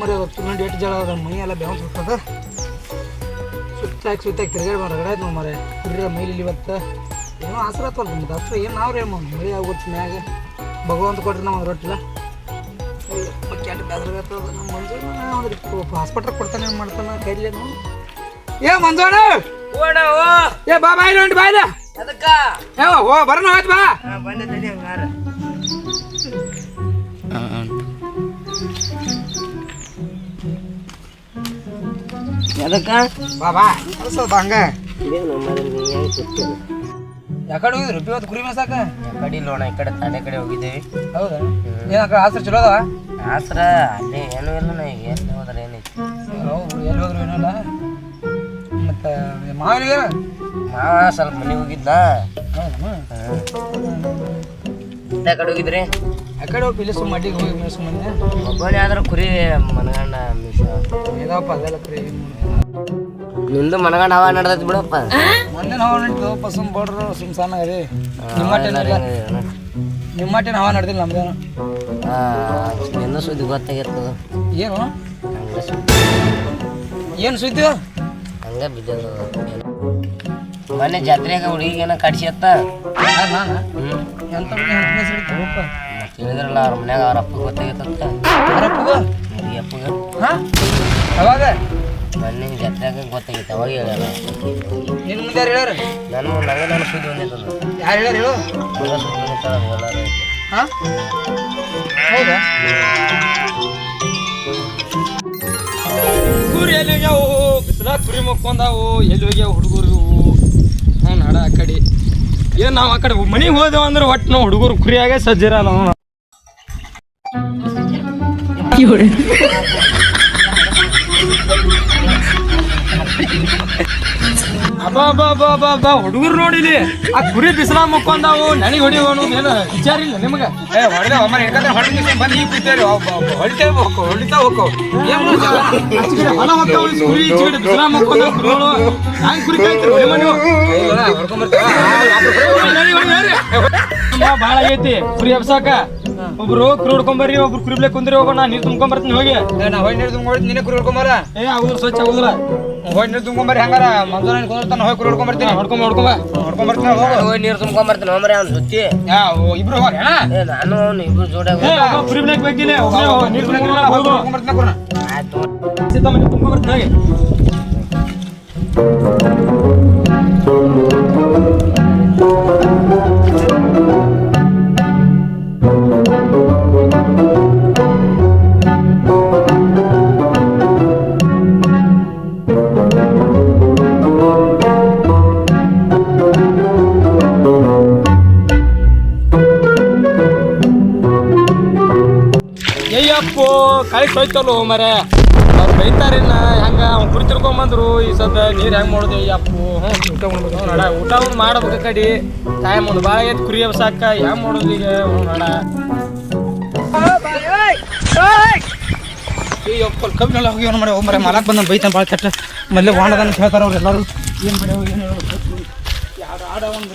ಮರಿ ಹತ್ತು ನೋಡಿ ಎಷ್ಟು ಜಳ ಅದ ಮೈ ಎಲ್ಲ ಬೆವಂಸ್ ಹೋಗ್ತದ ಸುತ್ತಾಗಿ ಸುತ್ತಾಗಿ ತಿರ್ಗಾಡಿ ಹೊರಗಡೆ ಆಯ್ತು ನಾವು ಮರೆ ಕುಡ್ರ ಮೈಲಿ ಇವತ್ತು. ಏನೋ ಆಸರ ಹತ್ತಲ್ಲ ಮತ್ತೆ ಅಷ್ಟು ಏನು ನಾವ್ರಿ ಮಳಿ ಆಗೋತ್ತು ಮ್ಯಾಗ. ಭಗವಂತ ಕೊಟ್ರಿ ನಾವು ರೊಟ್ಟಿಲ್ಲ ಕೆಟ್ಟ ಬೇಸರ ನಮ್ಮ ಮಂಜು ಹಾಸ್ಪಿಟ್ಲ್ ಕೊಡ್ತಾನೆ ಏನು ಮಾಡ್ತಾನೆ ಕೈಲಿ ಏ ಮಂಜೋಣ ಓಡ ಓ! ಏ ಬಾ ಬಾಯ್ ನೋಡಿ ಬಾಯ್ದ ಅದಕ್ಕ ಏ ಓ ಬರೋಣ ಹೋಯ್ತು ಬಾ. ಬಂದ ತಡಿ ಬಾಬಾ ಹಂಗ. ಕೂತ್ಕೊಳ್ಳಿ ಯಾಕಡೆ ಹೋಗಿದ್ರು? ಇವತ್ತು ಕುರಿ ಮೇಸಾಕ ಕಡೆ ಲೋಣ ಈ ಕಡೆ ತಾನೆ ಕಡೆ ಹೋಗಿದ್ದೇವೆ. ಹೌದಾ? ಏನಕ್ಕ ಆಸ್ರ ಚಲೋ ಅದಾವ? ಆಸ್ರ ಅಲ್ಲಿ ಏನೂ ಇಲ್ಲ ಈಗ ಎಲ್ಲಿ ಹೋದ್ರೆ ಏನೈತಿ ಹೌದು ಎಲ್ಲಿ ಹೋದ್ರು ಏನಿಲ್ಲ ಮತ್ತೆ ಮಾವಿನ ಮಾವ ಸ್ವಲ್ಪ ಮನೆಗೆ ಹೋಗಿದ್ದ ಹೌದಾ? ಕಡೆ ಹೋಗಿದ್ರಿ? ಆ ಕಡೆ ಹೋಗಿ ಇಲ್ಲಿ ಸುಮ್ಮ ಮಡ್ಡಿಗೆ ಹೋಗಿ ಮೇಸು ಮುಂದೆ ಒಬ್ಬನೇ ಆದ್ರೆ ಕುರಿ ಮನಗಂಡ ಮಿಶ. ಅದೆಲ್ಲ ನಿಂದು ಮನಗಂಡ ಹವಾ ನಡ್ದೈತಿ ಬಿಡಪ್ಪ. ಮೊನ್ನೆ ಹವಾ ನಡೀತು ಸುಮ್ ಬಡ್ರು ಸುಮ್ ಸಣ್ಣ ಅದೇ ನಿಮ್ಮಟ್ಟೇನ ನಿಮ್ಮಟ್ಟೇನ ಹವಾ ನಡೆದಿಲ್ಲ ನಮ್ದೇನು. ನಿಂದು ಸುದ್ದಿ ಗೊತ್ತಾಗಿರ್ತದ. ಏನು? ಏನು ಸುದ್ದಿ? ಹಂಗ ಬಿದ್ದದ. ಮೊನ್ನೆ ಜಾತ್ರೆಗ ಹುಡುಗಿಗೇನ ಎಂತ ಹೇಳಿದ್ರಲ್ಲ ಅವ್ರ ಮನ್ಯಾಗ ಅವ್ರ ಅಪ್ಪ ಹುಡುಗಿ ಅಪ್ಪಗ. ಹಾ? ಅವಾಗ ಮೊನ್ನೆ ಜಾತ್ರೆಗ ಗೊತ್ತಾಗಿತ್ತು ಅವಾಗ ಹೇಳ್ಯಾರ. ನಿನ್ ಮುಂದೆ ಯಾರು ಹೇಳ್ಯಾರ? ನಾನು ನನಗೆ ನಾನು ಸುದ್ದಿ ಬಂದಿತ್ತದ ಯಾರು ಹೇಳ್ಯಾರ ಹೇಳು ಹಂಗ ಸುದ್ದಿ ಬಂದಿತ್ತದ ಎಲ್ಲಾರು ಹಾ? ಹೌದಾ? ಕುರಿ ಎಲ್ಲಿ ಹೋಗ್ಯಾವು ಬಿಸಿಲ ಕುರಿ ಮಕ್ಕೊಂದಾವು ಎಲ್ಲಿ ಹೋಗ್ಯಾವ ಹುಡುಗರು ನಾವು ನಾಡ ಆ ಕಡೆ. ಏನ್ ನಾವು ಆ ಕಡೆ ಮನೆಗೆ ಹೋದೆವು ಅಂದ್ರೆ ಒಟ್ಟು ನಾವು ಹುಡುಗರು ಕುರಿಯಾಗೆ ಸಜ್ಜಿರಲ್ಲ ನಾವು. ಅಬ್ಬಾ ಹುಡುಗರು ನೋಡಿಲಿ. ಆ ಕುರಿ ಬಿಸಿಲ ಮುಕ್ಕೊಂದಾವು ನನಗೆ ಹೊಡಿಯೋನು ಏನು ವಿಚಾರ ಇಲ್ಲ ನಿಮಗೆ? ಏ ಹೊಡೆದ ಅಮ್ಮ ಯಾಕಂದ್ರೆ ಹೊಡೆದ ಬಂದು ಈಗ ಕೂತೇರಿ ಹೊಡಿತೇವೆ ಹೋಗೋ ಹೊಡಿತಾ ಹೋಗೋ. ಏನು ಹೊಲ ಹೊತ್ತಾವು ಈ ಕುರಿ ಬಿಸಿಲ ಕುರಿಗಳು. ಕಾಯ್ತೀರಿ ಭಾಳ ಆಗೈತಿ ಕುರಿ ಹಬ್ಸಾಕ. ಒಬ್ರು ಕುರಿ ಹೊಡ್ಕೊಂಬರ್ರಿ ಒಬ್ರು ಕುರಿಬ್ಲೆ ಕುಂದ್ರಿ ಹೋಗೋಣ ನೀರು ತುಂಬ್ಕೊಂಬರ್ತೀನಿ ಹೋಗಿ. ನಾ ಹೋಗಿ ನೀರು ತುಂಬ್ಕೊಂಡು ನೀನೇ ಕುರಿ ಹೊಡ್ಕೊಂಬರ ಏ ಆಗುದ್ರ ಸ್ವಚ್ಛ ಆಗುದಿಲ್ಲ ಹೋಗಿ ನೀರು ಹಂಗಾರ ಮಂಜೂರ ಕುಂದಿರ್ತಾನ ಹೋಗಿ ಕುರಿ ಹೊಡ್ಕೊಂಬರ್ತೀನಿ ಹೊಡ್ಕೊಂಬ ಹೊಡ್ಕೊಂಬ ಹೊಡ್ಕೊಂಬರ್ತೀನಿ ಹೋಗು ನೀರು ತುಂಬ್ಕೊಂಬರ್ತೀನಿ ಹೋಮ್ರಿ ಅವ್ನ ಓ, ಇಬ್ರು ಹೋಗಿ ನಾನು ಅವ್ನು ಇಬ್ರು ಕುರಿ ಬೇಕಿಲ್ಲ ನೀರು ತುಂಬ್ಕೊಂಬರ್ತೀನಿ ಆಯ್ತು ತುಂಬ್ಕೊಂಬರ್ತೀನಿ ಹೋಗಿ ಅಯ್ಯಪ್ಪೋ ಹೋಯ್ತಲ್ಲ ಮರೆ. ಅವ್ರು ಬೈತಾರಿನ್ನ ಹೆಂಗ ಅವ್ನು ಕುರಿ ತಿರ್ಕೊಂಬಂದ್ರು, ಈ ಸದ ನೀರು ಹೆಂಗ್ ಮಾಡೋದು ಅಪ್ಪು ಹ್ಞೂ ಊಟ ಊಟ ಒಂದು ಮಾಡ್ಬೇಕು ಕಡಿ. ಟೈಮ್ ಒಂದು ಭಾಳ ಐತಿ ಕುರಿ ಸಾಕ ಹೆಂಗ್ ಮಾಡೋದು ಈಗ ಹ್ಞೂ ಹೋಗಿ ಮಾಡಿ ಬಂದ ವಾಣದ ಅಂತ ಹೇಳ್ತಾರೆ ಎಲ್ಲರೂ. ಏನು ಏನು ಒಂದು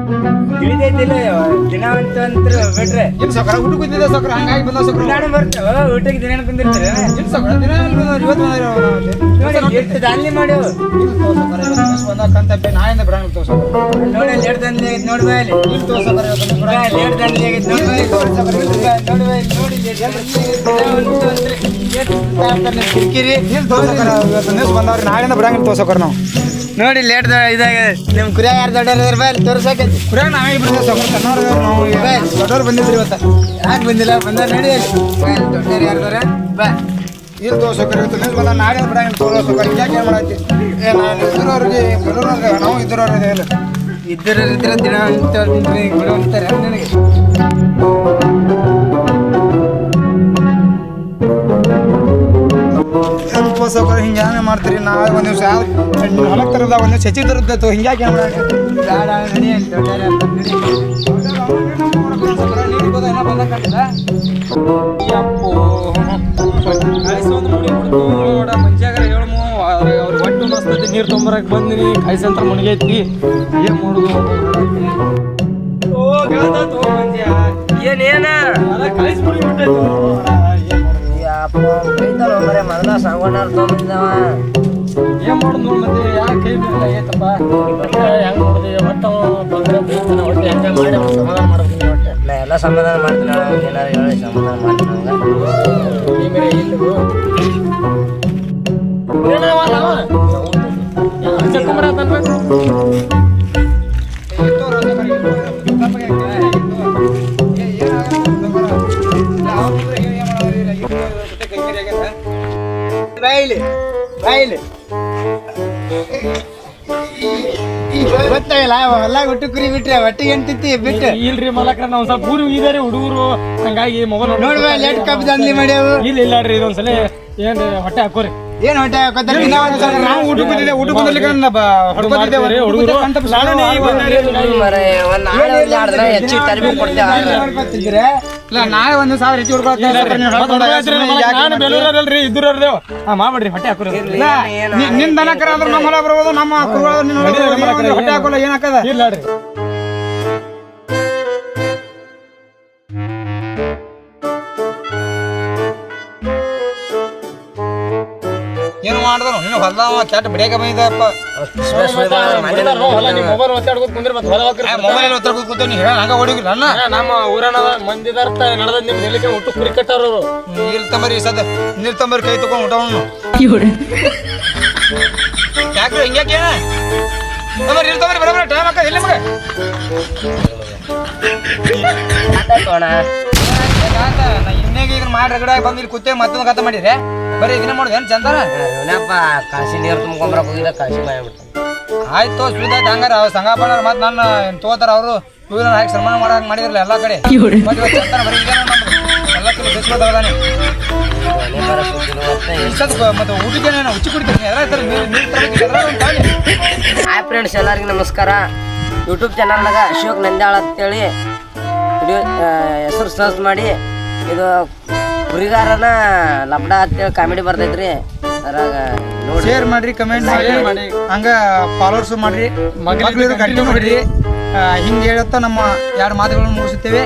ತಿಳಿದೈತಿಲ್ಲ ದಿನ ಅಂತ ಬಿಟ್ರೆ. ಏನು ಸೊಕ್ರ? ಊಟ ಕುಂತಿದ್ದೆ ಸೊಕ್ರ? ಹಂಗಾಗಿ ಬಂದ ಸಕಲ ನಾನು ಬರ್ತೇವ ಊಟಕ್ಕೆ ದಿನ ಕುಂದಿರ್ತಾರೆ. ಏನು ದಿನ ಇವತ್ತು ಎಷ್ಟು ದಾನ್ಲಿ ಮಾಡ್ಯವು ನಾಯಿಂದ ಬಿಡಂಗಿಲ್ಲ ತೋ ಸಕಲ ನೋಡಿ ಲೇಟ್ ಆಗೈತೆ ನೋಡಿ ಬಾಯಲ್ಲಿ ಇಲ್ಲಿ ಲೇಟ್ ದಾನ್ಲಿ ಆಗೈತೆ ನೋಡಿ ಬಾಯಿ. ನೋಡಿ ಬಾ ನೋಡಿ ಕಿರಿಕಿರಿ ಇಲ್ಲಿ ತೋ ಸಕಲ ಇವತ್ತು ನ್ಯೂಸ್ ಬಂದವ್ರು ನಾಳೆಯಿಂದ ಬಿಡಂಗಿಲ್ಲ ತೋ ನಾವು. ನೋಡಿ ಲೇಟ್ ಇದಾಗ ನಿಮ್ ಕುರಿಯ ಯಾರು ದೊಡ್ಡವ್ರ ಬಾ ಇಲ್ಲಿ ತೋರ್ಸಕೈತಿ ಕುರಿಯಾಗ ನಾವೇ ಇಬ್ರು ಸಣ್ಣವ್ರು ನಾವು ದೊಡ್ಡವ್ರು ಬಂದಿದ್ರಿ ಇವತ್ತು. ಯಾಕೆ ಬಂದಿಲ್ಲ? ಬಂದ ನೋಡಿ ದೊಡ್ಡವ್ರು ಯಾರ್ದಾರ ಬಾ. ಇಲ್ಲಿ ತೋ ಸಕಲ ಇವತ್ತು ನ್ಯೂಸ್ ಬಂದ ನಾಳೆ ಬಿಡ ಸಕಲ ಯಾಕೆ ಏನು ಮಾಡತ್ತಿ ಏ ನಾನು ಇದ್ರವ್ರಿಗೆ ಬಿಡೋರ್ಗೆ ನಾವು ಇದ್ರವ್ರಿಗೆ ಇಲ್ಲ ಇದ್ರ ಇದ್ರ ದಿನ ಅಂತ ಬಿಡು ಅಂತಾರೆ ನನಗೆ. ಉಪವಾಸಕ್ಕೋರ ಹಿಂಗೆ ಏನೇ ಮಾಡ್ತೀರಿ ನಾಳೆ ಒಂದು ದಿವಸ ಹೊಲಕ್ಕೆ ತರದ ಒಂದು ದಿವಸ ಹೆಚ್ಚಿಗೆ ತರದ್ದು ಹಿಂಗ್ಯಾಕೆ ಅಂತ ಒಟ್ಟು ಮಸ್ತತಿ ನೀರು ತುಂಬರಕ್ಕೆ ಬಂದಿನಿ ಕಾಯಿಸಂತ್ರ ಮುಣಗೈತಿ ಏನ್ ಮಾಡುದು ಓ ಏನೇನ ಅದ ಕಾಯಿಸಿ ಮುಳುಗಿಬಿಟ್ಟೈತಿ ನೋಡ, ಏನ್ ಮಾಡುದು? ಯಪ್ಪ ಬೈತಾನ ಮರೆ ಮೊದಲ ಸಂಗೊಂಡಾರ ತೊಗೊಂಡಿದ್ದಾವ ಏನ್ ಮಾಡುದು ನೋಡ್ ಮತ್ತೆ ಯಾಕೆ ಕೈ ನೋಡಿದೆ ಒಟ್ಟ ಒಟ್ಟು ಮಾಡಿ ಸಮಾಧಾನ ಮಾಡ್ತೀನಿ ಎಲ್ಲ ಸಮಾಧಾನ ಮಾಡ್ತೀನಿ ಏನಾರು ಹೇಳಿ ಸಮಾಧಾನ ಮಾಡ್ತೀನಿ ಮೇರೆ ಇಲ್ಲಿಗೂ? ಯಾವ ಚಕ್ಕೊಂಬರ ಗೊತ್ತಾಗಿಲ್ಲ ಹೊಲ ಗುಟ್ಟು ಕುರಿ ಬಿಟ್ರೆ ಒಟ್ಟಿಗೆ ಎಂಟಿತ್ತಿ ಬಿಟ್ಟು. ಇಲ್ರಿ ಮಲಕ್ರ ನಾವ್ ಸ್ವಲ್ಪ ಊರು ಇದಾರೆ ಹುಡುಗರು. ಹಂಗಾಗಿ ಮೊಬೈಲ್ ನೋಡ್ಬಾ ಲೇಟ್ ಕಬ್ಬು ದಂದ್ಲಿ ಮಾಡ್ಯಾವು? ಇಲ್ಲ ಇಲ್ಲ ರೀ ಇದೊಂದ್ಸಲ ಏನ್ ಹೊಟ್ಟೆ ಹಾಕೋರಿ. ಏನ್ ಹೊಟ್ಟೆ ಹಾಕೋತಾರ ದಿನ ಒಂದ್ ಸಲ ನಾವು ಊಟ ಬಂದಿದ್ದೆ ಬಂದಲ್ಲಿ ಇಲ್ಲ ನಾಳೆ ಒಂದು ಸಾವಿರ ಹೆಚ್ಚು ಮಾಡ್ಬೇಡ್ರಿ ಹೊಟ್ಟೆ ಹಾಕೋರಿ. ನಿನ್ ದನಕರ ಅಂದ್ರೆ ನಮ್ಮ ಹೊಲ ಬರ್ಬೋದು ನಮ್ಮ ಹೊಟ್ಟೆ ಹಾಕೋಲ್ಲ ಏನ್ ಹಾಕದ? ಇಲ್ಲ ಮಾಡಿದ್ರು ನಿನ್ನ ಹೊಲ್ದಾವ ಕೆಟ್ಟ ಬಿಡಿಯಾಕ ಬಂದಿದ್ದಪ್ಪ ಮೊಬೈಲ್ ಒತ್ತಾಡ್ಕೊತ ಕುಂದ್ರಿ ಮತ್ತೆ ಹೊಲ ಹೋಗ್ರಿ. ಮೊಬೈಲ್ ಒತ್ತರ ಕೂತು ನೀ ಹೇಳ ಹಂಗ ಹೊಡಿಗಿಲ್ಲ ಅನ್ನ ಹಾ, ನಮ್ಮ ಊರನ ಮಂದಿದಾರ್ಥ ನಡೆದ ನಿಮ್ ನೆಲ್ಲಿಕೆ ಒಟ್ಟು ಕುರಿ ಕಟ್ಟಾರ ನೀರ್ ತಂಬರಿ ಸದ ನಿಲ್ತಂಬರಿ ಕೈ ತಗೊಂಡ್ ಊಟವನ್ನು ಯಾಕ್ರಿ ಹಿಂಗ್ಯಾಕೆ ನಮ್ಮ ನೀರ್ ತಂಬರಿ ಬರೋಬರ ಟೈಮ್ ಹಾಕದ ಇಲ್ಲ ಮಗ. ಇನ್ನೇಗ ರಗಡ ಬಂದು ಮತ್ತೊಂದು ಮಾಡಿದ್ರೆ ಬರೀ ಆಯ್ತು ಹಂಗಾರ ಮತ್ತೆ ತಗೋತಾರ ಅವರು ಹಾಕಿ ಸನ್ಮಾನ ಮಾಡಿದ್ರಲ್ಲ ಎಲ್ಲಾ ಕಡೆ ಎಲ್ಲ ಕಡೆ ಕುಡಿತೀನಿ ಫ್ರೆಂಡ್ಸ್ ಎಲ್ಲರಿಗೂ ನಮಸ್ಕಾರ. ಯೂಟ್ಯೂಬ್ ಚಾನಲ್ನಾಗ ಅಶೋಕ್ ನಂದ್ಯಾಳ ಅಂತೇಳಿ. ಸರ್ಚ್ ಮಾಡಿ ಇದು ಹುರಿಗಾರನ ಲಬ್ಡ ಅಂತೇಳಿ ಕಾಮಿಡಿ ಬರ್ತೈತ್ರಿ ಅದ್ರಾಗ ನೋಡಿ. ಶೇರ್ ಮಾಡ್ರಿ ಕಮೆಂಟ್ ಮಾಡಿ. ಹಂಗ ಫಾಲೋವರ್ಸ್ ಮಾಡ್ರಿ. ಮಕ್ಕಳು ಕಂಟಿನ್ಯೂ ಮಾಡ್ರಿ. ಹಿಂಗೆ ಹೇಳುತ್ತಾ ನಮ್ಮ ಎರಡು ಮಾತುಗಳನ್ನು ಮುಗಿಸುತ್ತೇವೆ.